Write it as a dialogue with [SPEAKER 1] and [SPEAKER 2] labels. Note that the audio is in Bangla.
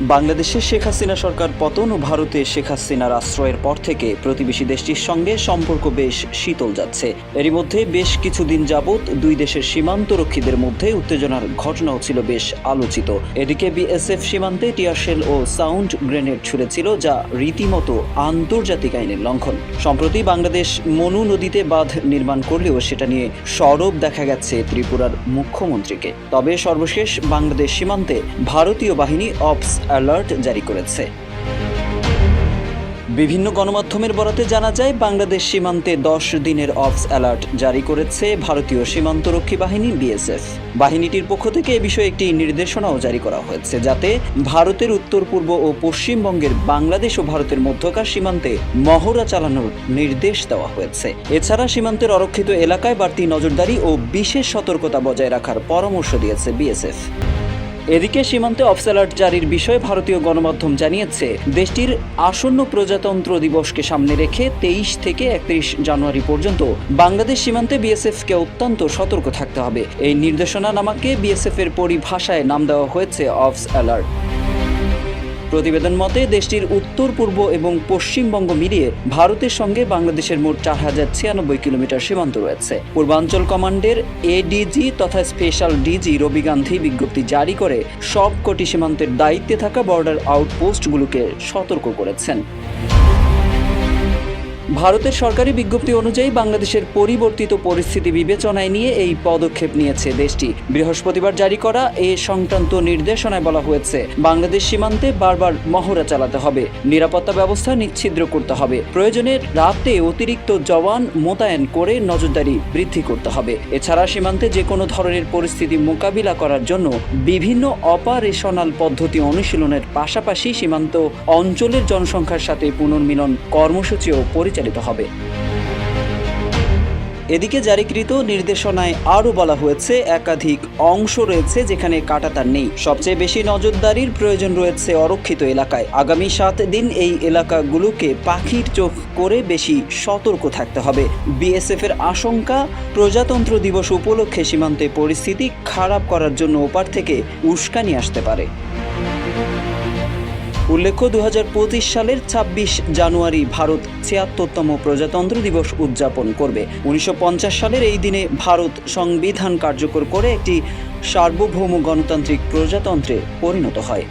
[SPEAKER 1] বাংলাদেশে শেখ হাসিনা সরকার পতন ও ভারতে শেখ হাসিনার আশ্রয়ের পর থেকে প্রতিবেশী দেশটির সঙ্গে সম্পর্ক বেশ শীতল যাচ্ছে। এরই মধ্যে বেশ কিছুদিন যাবৎ দুই দেশের সীমান্তরক্ষীদের মধ্যে উত্তেজনার ঘটনাও ছিল বেশ আলোচিত। এদিকে বিএসএফ সীমান্তে টিয়ারশেল ও সাউন্ড গ্রেনেড ছুড়েছিল, যা রীতিমতো আন্তর্জাতিক আইনের লঙ্ঘন। সম্প্রতি বাংলাদেশ মনু নদীতে বাঁধ নির্মাণ করলেও সেটা নিয়ে সরব দেখা গেছে ত্রিপুরার মুখ্যমন্ত্রীকে। তবে সর্বশেষ বাংলাদেশ সীমান্তে ভারতীয় বাহিনী অপস অ্যালার্ট জারি করেছে। বিভিন্ন গণমাধ্যমের বরাতে জানা যায়, বাংলাদেশ সীমান্তে দশ দিনের অফস অ্যালার্ট জারি করেছে ভারতীয় সীমান্তরক্ষী বাহিনী বিএসএফ। বাহিনীটির পক্ষ থেকে এ বিষয়ে একটি নির্দেশনাও জারি করা হয়েছে, যাতে ভারতের উত্তর, পূর্ব ও পশ্চিমবঙ্গের বাংলাদেশ ও ভারতের মধ্যকার সীমান্তে মহড়া চালানোর নির্দেশ দেওয়া হয়েছে। এছাড়া সীমান্তের অরক্ষিত এলাকায় বাড়তি নজরদারি ও বিশেষ সতর্কতা বজায় রাখার পরামর্শ দিয়েছে বিএসএফ। এদিকে সীমান্তে অফসেলার্ট জারির বিষয়ে ভারতীয় গণমাধ্যম জানিয়েছে, দেশটির আসন্ন প্রজাতন্ত্র দিবসকে সামনে রেখে তেইশ থেকে একত্রিশ জানুয়ারি পর্যন্ত বাংলাদেশ সীমান্তে বিএসএফকে অত্যন্ত সতর্ক থাকতে হবে। এই নির্দেশনা নামাকে বিএসএফ এর পরিভাষায় নাম দেওয়া হয়েছে অফস অ্যালার্ট প্রতিবেদন মতে, দেশটির উত্তর, পূর্ব এবং পশ্চিমবঙ্গ মিলিয়ে ভারতের সঙ্গে বাংলাদেশের মোট চার হাজার ছিয়ানব্বই কিলোমিটার সীমান্ত রয়েছে। পূর্বাঞ্চল কমান্ডের এডিজি তথা স্পেশাল ডিজি রবি গান্ধী বিজ্ঞপ্তি জারি করে সব কোটি সীমান্তের দায়িত্বে থাকা বর্ডার আউটপোস্টগুলোকে সতর্ক করেছেন। ভারতের সরকারি বিজ্ঞপ্তি অনুযায়ী বাংলাদেশের পরিবর্তিত পরিস্থিতি বিবেচনায় নিয়ে এই পদক্ষেপ নিয়েছে দেশটি। বৃহস্পতিবার জারি করা এ সংক্রান্ত নির্দেশনায় বলা হয়েছে, বাংলাদেশ সীমান্তে বারবার মহড়া চালাতে হবে, নিরাপত্তা ব্যবস্থা নিচ্ছিদ্র করতে হবে, প্রয়োজনে রাতে অতিরিক্ত জওয়ান মোতায়েন করে নজরদারি বৃদ্ধি করতে হবে। এছাড়া সীমান্তে যে কোনো ধরনের পরিস্থিতি মোকাবিলা করার জন্য বিভিন্ন অপারেশনাল পদ্ধতি অনুশীলনের পাশাপাশি সীমান্ত অঞ্চলের জনসংখ্যার সাথে পুনর্মিলন কর্মসূচিও পরিচালিত হবে। এদিকে জারিকৃত নির্দেশনায় আরও বলা হয়েছে, একাধিক অংশ রয়েছে যেখানে কাটাতার নেই। সবচেয়ে বেশি নজরদারির প্রয়োজন রয়েছে অরক্ষিত এলাকায়। আগামী সাত দিন এই এলাকাগুলোকে পাখির চোখ করে বেশি সতর্ক থাকতে হবে। বিএসএফ এর আশঙ্কা, প্রজাতন্ত্র দিবস উপলক্ষে সীমান্তে পরিস্থিতি খারাপ করার জন্য ওপার থেকে উস্কানি আসতে পারে। উল্লেখ্য দু হাজার পঁচিশ সালের ২৬ জানুয়ারি ভারত ছিয়াত্তরতম প্রজাতন্ত্র দিবস উদযাপন করবে। উনিশশো পঞ্চাশ সালের এই দিনে ভারত সংবিধান কার্যকর করে একটি সার্বভৌম গণতান্ত্রিক প্রজাতন্ত্রে পরিণত হয়।